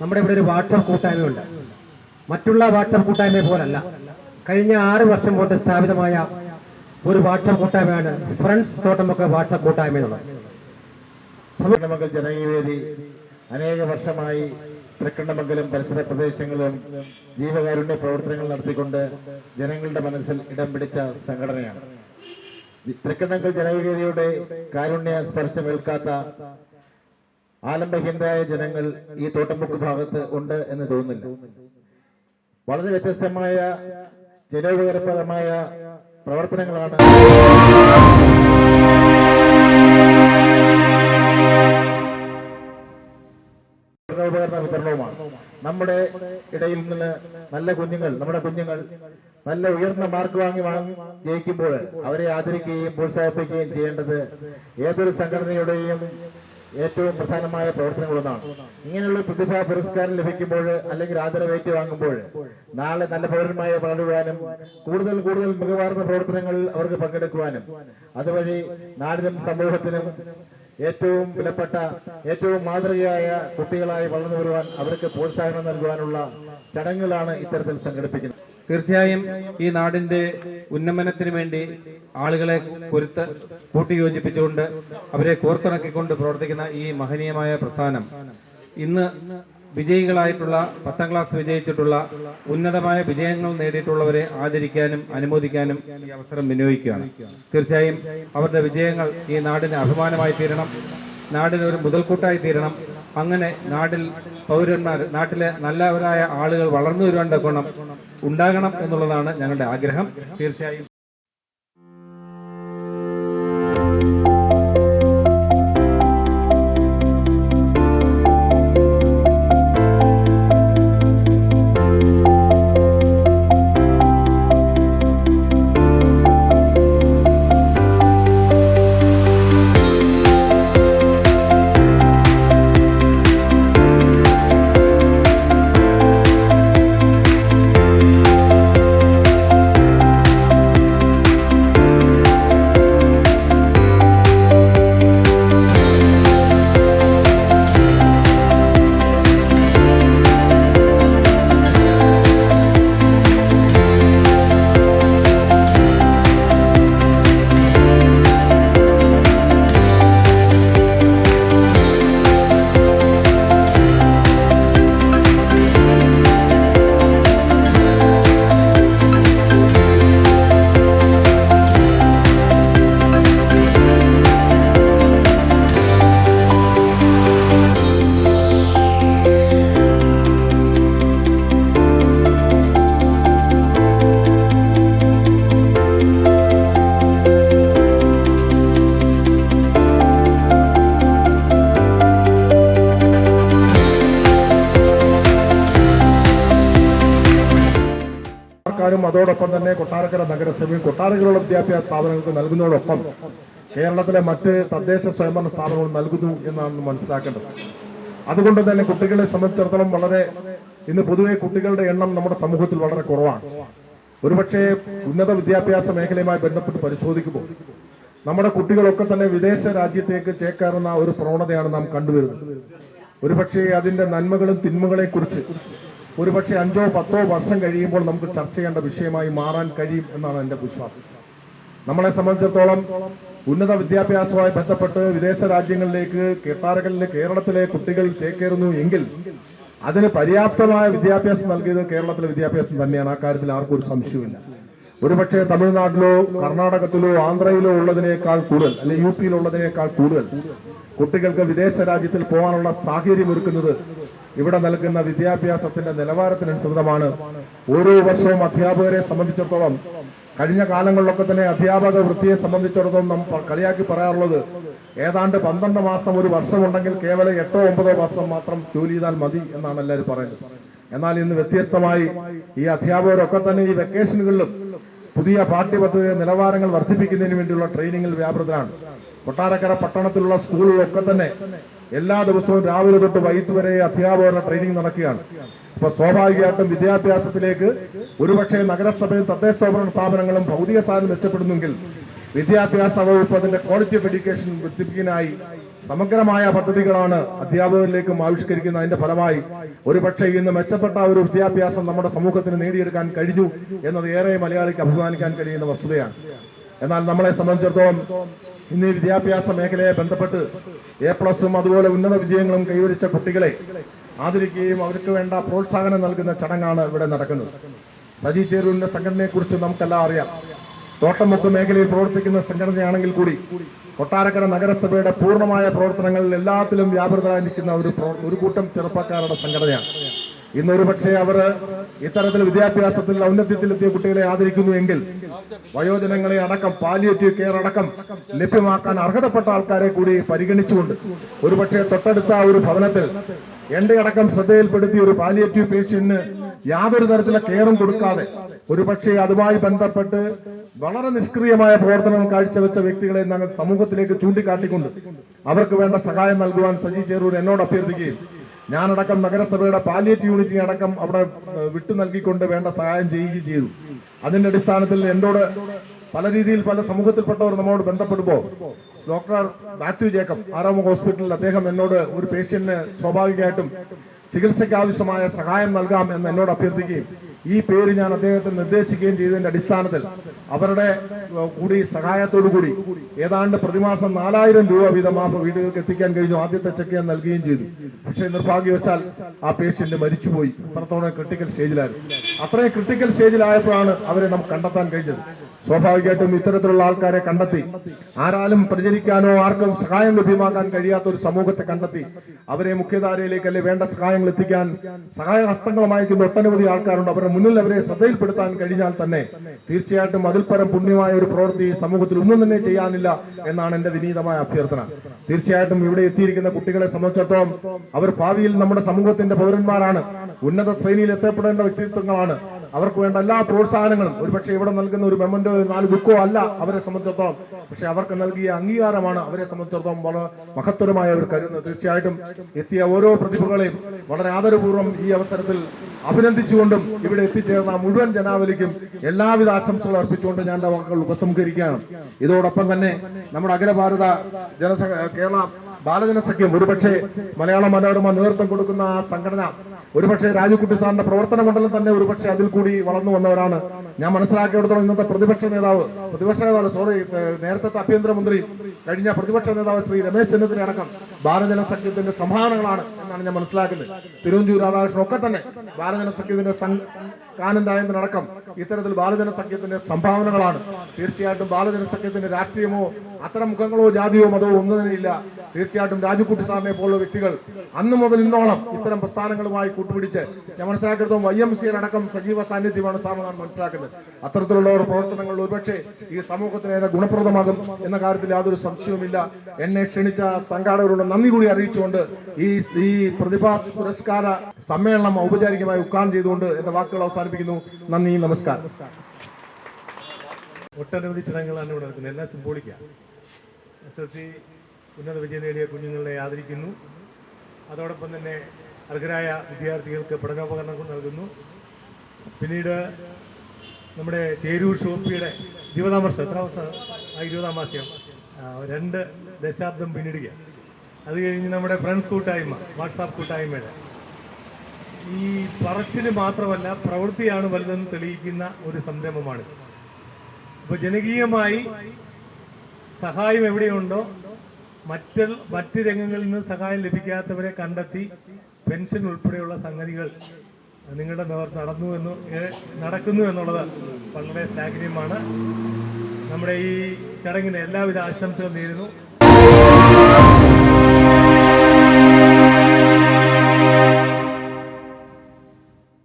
നമ്മുടെ ഇവിടെ ഒരു വാട്സപ്പ് കൂട്ടായ്മയുണ്ട്. മറ്റുള്ള വാട്സപ്പ് കൂട്ടായ്മ പോലല്ല. കഴിഞ്ഞ ആറ് വർഷം കൊണ്ട് സ്ഥാപിതമായ ഒരു വാട്സപ്പ് കൂട്ടായ്മയാണ് ഫ്രണ്ട്സ് തോട്ടമൊക്കെ വാട്സപ്പ് കൂട്ടായ്മ എന്നുള്ളത് തൃക്കണ്ണമംഗൽ ജനകീയവേദി അനേക വർഷമായി തൃക്കണ്ണമംഗലം പരിസര പ്രദേശങ്ങളിലും ജീവകാരുണ്യ പ്രവർത്തനങ്ങൾ നടത്തിക്കൊണ്ട് ജനങ്ങളുടെ മനസ്സിൽ ഇടം പിടിച്ച സംഘടനയാണ്. തൃക്കണ്ണമംഗൽ ജനകീയതയുടെ കാരുണ്യ സ്പർശമേൽക്കാത്ത ആലംബഹീനരായ ജനങ്ങൾ ഈ തോട്ടമുക്ക് ഭാഗത്ത് ഉണ്ട് എന്ന് തോന്നുന്നില്ല. വളരെ വ്യത്യസ്തമായ ജനോപകരപ്രദമായ പ്രവർത്തനങ്ങളാണ് ഉപകരണ വിതരണവുമാണ്. നമ്മുടെ ഇടയിൽ നിന്ന് നല്ല കുഞ്ഞുങ്ങൾ നമ്മുടെ കുഞ്ഞുങ്ങൾ നല്ല ഉയർന്ന മാർക്ക് വാങ്ങി വാങ്ങി ജയിക്കുമ്പോൾ അവരെ ആദരിക്കുകയും പ്രോത്സാഹിപ്പിക്കുകയും ചെയ്യേണ്ടത് ഏതൊരു സംഘടനയുടെയും ഏറ്റവും പ്രധാനമായ പ്രവർത്തനങ്ങളൊന്നാണ് ഇങ്ങനെയുള്ള പ്രതിഭാ പുരസ്കാരം ലഭിക്കുമ്പോൾ അല്ലെങ്കിൽ ആദരവ് വാങ്ങുമ്പോൾ നാളെ നല്ല പൗരന്മാരെ വളരുവാനും കൂടുതൽ കൂടുതൽ മികവാർന്ന പ്രവർത്തനങ്ങളിൽ അവർക്ക് പങ്കെടുക്കുവാനും അതുവഴി നാടിനും സമൂഹത്തിനും ഏറ്റവും വിലപ്പെട്ട ഏറ്റവും മാതൃകയായ കുട്ടികളായി വളർന്നു വരുവാൻ അവർക്ക് പ്രോത്സാഹനം നൽകുവാനുള്ള ചടങ്ങുകളാണ് ഇത്തരത്തിൽ സംഘടിപ്പിക്കുന്നത്. തീർച്ചയായും ഈ നാടിന്റെ ഉന്നമനത്തിന് വേണ്ടി ആളുകളെ പൊരുത്ത കൂട്ടിയോജിപ്പിച്ചുകൊണ്ട് അവരെ കോർത്തിണക്കിക്കൊണ്ട് പ്രവർത്തിക്കുന്ന ഈ മഹനീയമായ പ്രസ്ഥാനം. ഇന്ന് വിജയികളായിട്ടുള്ള പത്താം ക്ലാസ് വിജയിച്ചിട്ടുള്ള ഉന്നതമായ വിജയങ്ങൾ നേടിയിട്ടുള്ളവരെ ആദരിക്കാനും അനുമോദിക്കാനും ഈ അവസരം വിനിയോഗിക്കുകയാണ്. തീർച്ചയായും അവരുടെ വിജയങ്ങൾ ഈ നാടിന് അഭിമാനമായി തീരണം. നാടിന് ഒരു മുതൽക്കൂട്ടായി തീരണം. അങ്ങനെ നാട്ടിൽ പൗരന്മാർ നാട്ടിലെ നല്ലവരായ ആളുകൾ വളർന്നു വരുവാൻ ഗുണം ഉണ്ടാകണം എന്നുള്ളതാണ് ഞങ്ങളുടെ ആഗ്രഹം. തീർച്ചയായും അതോടൊപ്പം തന്നെ കൊട്ടാരക്കര നഗരസഭയും കൊട്ടാരക്കരയുള്ള വിദ്യാഭ്യാസ സ്ഥാപനങ്ങൾക്ക് നൽകുന്നതോടൊപ്പം കേരളത്തിലെ മറ്റ് തദ്ദേശ സ്വയംഭരണ സ്ഥാപനങ്ങൾ നൽകുന്നു എന്നാണ് മനസ്സിലാക്കേണ്ടത്. അതുകൊണ്ട് തന്നെ കുട്ടികളെ സംബന്ധിച്ചിടത്തോളം വളരെ ഇന്ന് പൊതുവെ കുട്ടികളുടെ എണ്ണം നമ്മുടെ സമൂഹത്തിൽ വളരെ കുറവാണ്. ഒരുപക്ഷെ ഉന്നത വിദ്യാഭ്യാസ മേഖലയുമായി ബന്ധപ്പെട്ട് പരിശോധിക്കുമ്പോൾ നമ്മുടെ കുട്ടികളൊക്കെ തന്നെ വിദേശ രാജ്യത്തേക്ക് ചേക്കേറുന്ന ഒരു പ്രവണതയാണ് നാം കണ്ടുവരുന്നത്. ഒരുപക്ഷെ അതിന്റെ നന്മകളും തിന്മകളെ കുറിച്ച് ഒരുപക്ഷെ അഞ്ചോ പത്തോ വർഷം കഴിയുമ്പോൾ നമുക്ക് ചർച്ച ചെയ്യേണ്ട വിഷയമായി മാറാൻ കഴിയും എന്നാണ് എന്റെ വിശ്വാസം. നമ്മളെ സംബന്ധിച്ചിടത്തോളം ഉന്നത വിദ്യാഭ്യാസവുമായി ബന്ധപ്പെട്ട് വിദേശ രാജ്യങ്ങളിലേക്ക് കേട്ടാരകളിലെ കേരളത്തിലെ കുട്ടികൾ ചേക്കേറുന്നു എങ്കിൽ അതിന് പര്യാപ്തമായ വിദ്യാഭ്യാസം നൽകിയത് കേരളത്തിലെ വിദ്യാഭ്യാസം തന്നെയാണ്. ആ കാര്യത്തിൽ ആർക്കും ഒരു സംശയമില്ല ഒരുപക്ഷെ തമിഴ്നാട്ടിലോ കർണാടകത്തിലോ ആന്ധ്രയിലോ ഉള്ളതിനേക്കാൾ കൂടുതൽ അല്ലെങ്കിൽ യു പിയിലുള്ളതിനേക്കാൾ കൂടുതൽ കുട്ടികൾക്ക് വിദേശ രാജ്യത്തിൽ പോകാനുള്ള സാഹചര്യം ഒരുക്കുന്നത് ഇവിടെ നൽകുന്ന വിദ്യാഭ്യാസത്തിന്റെ നിലവാരത്തിനനുസൃതമാണ് ഓരോ വർഷവും അധ്യാപകരെ സംബന്ധിച്ചിടത്തോളം കഴിഞ്ഞ കാലങ്ങളിലൊക്കെ തന്നെ അധ്യാപക വൃത്തിയെ സംബന്ധിച്ചിടത്തോളം നാം കളിയാക്കി പറയാറുള്ളത് ഏതാണ്ട് പന്ത്രണ്ട് മാസം ഒരു വർഷമുണ്ടെങ്കിൽ കേവലം എട്ടോ ഒമ്പതോ വർഷം മാത്രം ജോലി ചെയ്താൽ മതി എന്നാണ് എല്ലാവരും പറയുന്നത്. എന്നാൽ ഇന്ന് വ്യത്യസ്തമായി ഈ അധ്യാപകരൊക്കെ തന്നെ ഈ വെക്കേഷനുകളിലും പുതിയ പാഠ്യപദ്ധതി നിലവാരങ്ങൾ വർദ്ധിപ്പിക്കുന്നതിന് വേണ്ടിയുള്ള ട്രെയിനിങ്ങിൽ വ്യാപൃതരാണ്. കൊട്ടാരക്കര പട്ടണത്തിലുള്ള സ്കൂളുകളൊക്കെ തന്നെ എല്ലാ ദിവസവും രാവിലെ തൊട്ട് വൈകിട്ട് വരെ അധ്യാപകരുടെ ട്രെയിനിങ് നടക്കുകയാണ്. അപ്പൊ സ്വാഭാവികമായിട്ടും വിദ്യാഭ്യാസത്തിലേക്ക് ഒരുപക്ഷെ നഗരസഭയും തദ്ദേശ സ്വയംഭരണ സ്ഥാപനങ്ങളും ഭൗതിക സാധനം മെച്ചപ്പെടുന്നെങ്കിൽ വിദ്യാഭ്യാസ വകുപ്പ് അതിന്റെ ക്വാളിറ്റി ഓഫ് എഡ്യൂക്കേഷൻ വർദ്ധിപ്പിക്കാനായി സമഗ്രമായ പദ്ധതികളാണ് അധ്യാപകരിലേക്കും ആവിഷ്കരിക്കുന്ന അതിന്റെ ഫലമായി ഒരുപക്ഷെ ഇന്ന് മെച്ചപ്പെട്ട ഒരു വിദ്യാഭ്യാസം നമ്മുടെ സമൂഹത്തിന് നേടിയെടുക്കാൻ കഴിഞ്ഞു എന്നത് ഏറെ മലയാളിക്ക് അഭിമാനിക്കാൻ കഴിയുന്ന വസ്തുതയാണ്. എന്നാൽ നമ്മളെ സംബന്ധിച്ചിടത്തോളം ഇന്ന് വിദ്യാഭ്യാസ മേഖലയെ ബന്ധപ്പെട്ട് എ പ്ലസും അതുപോലെ ഉന്നത വിജയങ്ങളും കൈവരിച്ച കുട്ടികളെ ആദരിക്കുകയും അവർക്ക് വേണ്ട പ്രോത്സാഹനം നൽകുന്ന ചടങ്ങാണ് ഇവിടെ നടക്കുന്നത്. സജി ചേരൂരിന്റെ സംഘടനയെക്കുറിച്ച് നമുക്കെല്ലാം അറിയാം. തോട്ടമുക്ക് മേഖലയിൽ പ്രവർത്തിക്കുന്ന സംഘടനയാണെങ്കിൽ കൂടി കൊട്ടാരക്കര നഗരസഭയുടെ പൂർണമായ പ്രവർത്തനങ്ങളിൽ എല്ലാത്തിലും വ്യാപൃതരായിരിക്കുന്ന ഒരു ഒരു കൂട്ടം ചെറുപ്പക്കാരുടെ സംഘടനയാണ്. ഇന്ന് ഒരു പക്ഷേ അവർ ഇത്തരത്തിൽ വിദ്യാഭ്യാസത്തിൽ ഔന്നത്യത്തിലെത്തിയ കുട്ടികളെ ആദരിക്കുന്നു എങ്കിൽ വയോജനങ്ങളെ അടക്കം പാലിയേറ്റീവ് കെയർ അടക്കം ലഭ്യമാക്കാൻ അർഹതപ്പെട്ട ആൾക്കാരെ കൂടി പരിഗണിച്ചുകൊണ്ട് ഒരുപക്ഷെ തൊട്ടടുത്ത ഒരു ഭവനത്തിൽ എന്റെ അടക്കം ശ്രദ്ധയിൽപ്പെടുത്തിയ ഒരു പാലിയേറ്റീവ് പേഷ്യന്റിന് യാതൊരു തരത്തിലുള്ള കെയറും കൊടുക്കാതെ ഒരുപക്ഷെ അതുമായി ബന്ധപ്പെട്ട് വളരെ നിഷ്ക്രിയമായ പ്രവർത്തനം കാഴ്ചവെച്ച വ്യക്തികളെ ഞങ്ങൾ സമൂഹത്തിലേക്ക് ചൂണ്ടിക്കാട്ടിക്കൊണ്ട് അവർക്ക് വേണ്ട സഹായം നൽകുവാൻ സജി ചേരൂർ എന്നോട് അഭ്യർത്ഥിക്കുകയും ഞാനടക്കം നഗരസഭയുടെ പാലിയറ്റ് യൂണിറ്റിനെ അടക്കം അവിടെ വിട്ടു നൽകിക്കൊണ്ട് വേണ്ട സഹായം ചെയ്യുകയും ചെയ്തു. അതിന്റെ അടിസ്ഥാനത്തിൽ എന്നോട് പല രീതിയിൽ പല സമൂഹത്തിൽപ്പെട്ടവർ നമ്മോട് ബന്ധപ്പെടുമ്പോൾ ഡോക്ടർ മാത്യു ജേക്കബ് ആറാമുഖ ഹോസ്പിറ്റലിൽ അദ്ദേഹം എന്നോട് ഒരു പേഷ്യന്റിന് സ്വാഭാവികമായിട്ടും ചികിത്സയ്ക്ക് ആവശ്യമായ സഹായം നൽകാം എന്ന് എന്നോട് അഭ്യർത്ഥിക്കുകയും ഈ പേര് ഞാൻ അദ്ദേഹത്തെ നിർദ്ദേശിക്കുകയും ചെയ്തതിന്റെ അടിസ്ഥാനത്തിൽ അവരുടെ കൂടി കൂടി ഏതാണ്ട് പ്രതിമാസം നാലായിരം രൂപ വീതം ആ വീടുകൾക്ക് എത്തിക്കാൻ കഴിഞ്ഞു. ആദ്യത്തെ ചെക്ക് ഞാൻ നൽകുകയും ചെയ്തു. പക്ഷേ നിർഭാഗ്യവശാൽ ആ പേഷ്യന്റ് മരിച്ചുപോയി. അത്രത്തോളം ക്രിട്ടിക്കൽ സ്റ്റേജിലായിരുന്നു അത്രയും ക്രിട്ടിക്കൽ സ്റ്റേജിലായപ്പോഴാണ് അവരെ നമുക്ക് കണ്ടെത്താൻ കഴിഞ്ഞത്. സ്വാഭാവികമായിട്ടും ഇത്തരത്തിലുള്ള ആൾക്കാരെ കണ്ടെത്തി. ആരാലും പ്രചരിക്കാനോ ആർക്കും സഹായം ലഭ്യമാക്കാൻ കഴിയാത്ത ഒരു സമൂഹത്തെ കണ്ടെത്തി. അവരെ മുഖ്യധാരയിലേക്ക് അല്ലെ വേണ്ട സഹായങ്ങൾ എത്തിക്കാൻ സഹായ ഹസ്തങ്ങളുമായിരിക്കുന്ന ഒട്ടനവധി ആൾക്കാരുണ്ട്. അവരുടെ മുന്നിൽ അവരെ ശ്രദ്ധയിൽപ്പെടുത്താൻ കഴിഞ്ഞാൽ തന്നെ തീർച്ചയായിട്ടും അതിൽ പരം പുണ്യമായ ഒരു പ്രവൃത്തി സമൂഹത്തിൽ ഒന്നും തന്നെ ചെയ്യാനില്ല എന്നാണ് എന്റെ വിനീതമായ അഭ്യർത്ഥന. തീർച്ചയായിട്ടും ഇവിടെ എത്തിയിരിക്കുന്ന കുട്ടികളെ സംബന്ധിച്ചിടത്തോളം അവർ ഭാവിയിൽ നമ്മുടെ സമൂഹത്തിന്റെ പൗരന്മാരാണ്. ഉന്നത ശ്രേണിയിൽ എത്തപ്പെടേണ്ട വ്യക്തിത്വങ്ങളാണ്. അവർക്ക് വേണ്ട എല്ലാ പ്രോത്സാഹനങ്ങളും. ഒരുപക്ഷെ ഇവിടെ നൽകുന്ന ഒരു മെമ്മന്റോ നാല് ബുക്കോ അല്ല അവരെ സംബന്ധിച്ചിടത്തോളം. പക്ഷെ അവർക്ക് നൽകിയ അംഗീകാരമാണ് അവരെ സംബന്ധിച്ചിടത്തോളം വളരെ മഹത്തരമായ ഒരു കരുതുന്നത് തീർച്ചയായിട്ടും എത്തിയ ഓരോ പ്രതിഭകളെയും വളരെ ആദരപൂർവം ഈ അവസരത്തിൽ അഭിനന്ദിച്ചുകൊണ്ടും ഇവിടെ എത്തിച്ചേർന്ന മുഴുവൻ ജനാവലിക്കും എല്ലാവിധ ആശംസകളും അർപ്പിച്ചുകൊണ്ട് ഞാൻ എന്റെ വാക്കുകൾ ഉപസംഹരിക്കുകയാണ്. ഇതോടൊപ്പം തന്നെ നമ്മുടെ അഖില ഭാരത ജനസംഘ കേരള ബാലജനസഖ്യം ഒരുപക്ഷെ മലയാള മനോരമ നേതൃത്വം കൊടുക്കുന്ന ആ സംഘടന ഒരുപക്ഷെ രാജുക്കുട്ടി സാറിന്റെ പ്രവർത്തന മണ്ഡലം തന്നെ ഒരുപക്ഷെ അതിൽ കൂടി വളർന്നു വന്നവരാണ്. ഞാൻ മനസ്സിലാക്കിയെടുത്തോളം ഇന്നത്തെ പ്രതിപക്ഷ നേതാവ് പ്രതിപക്ഷ നേതാവ് സോറി നേരത്തെ ആഭ്യന്തരമന്ത്രി കഴിഞ്ഞ പ്രതിപക്ഷ നേതാവ് ശ്രീ രമേശ് ചെന്നിത്തല അടക്കം ബാലജന സഖ്യത്തിന്റെ സംഭാവനകളാണ് എന്നാണ് ഞാൻ മനസ്സിലാക്കുന്നത്. തിരുവഞ്ചൂർ രാധാകൃഷ്ണൻ ഒക്കെ തന്നെ ഭാരജന സഖ്യത്തിന്റെ കാനന്ദായതിനടക്കം ഇത്തരത്തിൽ ബാലജന സഖ്യത്തിന്റെ സംഭാവനകളാണ്. തീർച്ചയായിട്ടും ബാലജന സഖ്യത്തിന്റെ രാഷ്ട്രീയമോ അത്തരം മുഖങ്ങളോ ജാതിയോ മതമോ ഒന്നും തന്നെ ഇല്ല തീർച്ചയായിട്ടും രാജുക്കുട്ടി സാറിനെ പോലുള്ള വ്യക്തികൾ അന്ന് മുതൽ ഇന്നോളം ഇത്തരം പ്രസ്ഥാനങ്ങളുമായി കൂട്ടുപിടിച്ച് ഞാൻ മനസ്സിലാക്കിയെടുത്തോളം വൈ എം സിയിലടക്കം സജീവ സാന്നിധ്യമാണ് സാർ മനസ്സിലാക്കുന്നത്. അത്തരത്തിലുള്ള പ്രവർത്തനങ്ങൾ ഒരുപക്ഷെ ഈ സമൂഹത്തിന് ഗുണപ്രദമാകും എന്ന കാര്യത്തിൽ യാതൊരു സംശയവുമില്ല. എന്നെ ക്ഷണിച്ച സംഘാടകരോട് നന്ദി കൂടി അറിയിച്ചുകൊണ്ട് ഈ ഈ പ്രതിഭാ പുരസ്കാര സമ്മേളനം ഔപചാരികമായി ഉദ്ഘാടനം ചെയ്തുകൊണ്ട് എന്റെ വാക്കുകൾ അവസാനിപ്പിക്കുന്നു. നന്ദി നമസ്കാരം. ഒട്ടനവധി ചടങ്ങുകളാണ് ഇവിടെ നടക്കുന്നത്. എല്ലാം സിംബോളിക്കാണ് എസ് എൽ സി ഉന്നത വിജയം നേടിയ കുഞ്ഞുങ്ങളെ ആദരിക്കുന്നു. അതോടൊപ്പം തന്നെ അർഹരായ വിദ്യാർത്ഥികൾക്ക് പഠനോപകരണങ്ങൾ നൽകുന്നു. പിന്നീട് നമ്മുടെ ചേരൂർ ഷോപ്പിയുടെ ഇരുപതാം വർഷം എത്ര വർഷം? ആ ഇരുപതാം വർഷം രണ്ട് ദശാബ്ദം പിന്നിടുക അത് കഴിഞ്ഞ് നമ്മുടെ ഫ്രണ്ട്സ് കൂട്ടായ്മ വാട്സാപ്പ് കൂട്ടായ്മയുടെ. ഈ പറച്ചിന് മാത്രമല്ല പ്രവൃത്തിയാണ് വലുതെന്ന് തെളിയിക്കുന്ന ഒരു സംരംഭമാണ്. അപ്പൊ ജനകീയമായി സഹായം എവിടെയുണ്ടോ മറ്റ് മറ്റ് രംഗങ്ങളിൽ നിന്ന് സഹായം ലഭിക്കാത്തവരെ കണ്ടെത്തി പെൻഷൻ ഉൾപ്പെടെയുള്ള സംഗതികൾ നിങ്ങളുടെ നേതൃത്വം നടന്നു എന്ന് നടക്കുന്നു എന്നുള്ളത് വളരെ ശ്ലാഘനീയമാണ്. നമ്മുടെ ഈ ചടങ്ങിന് എല്ലാവിധ ആശംസകളും നേരുന്നു.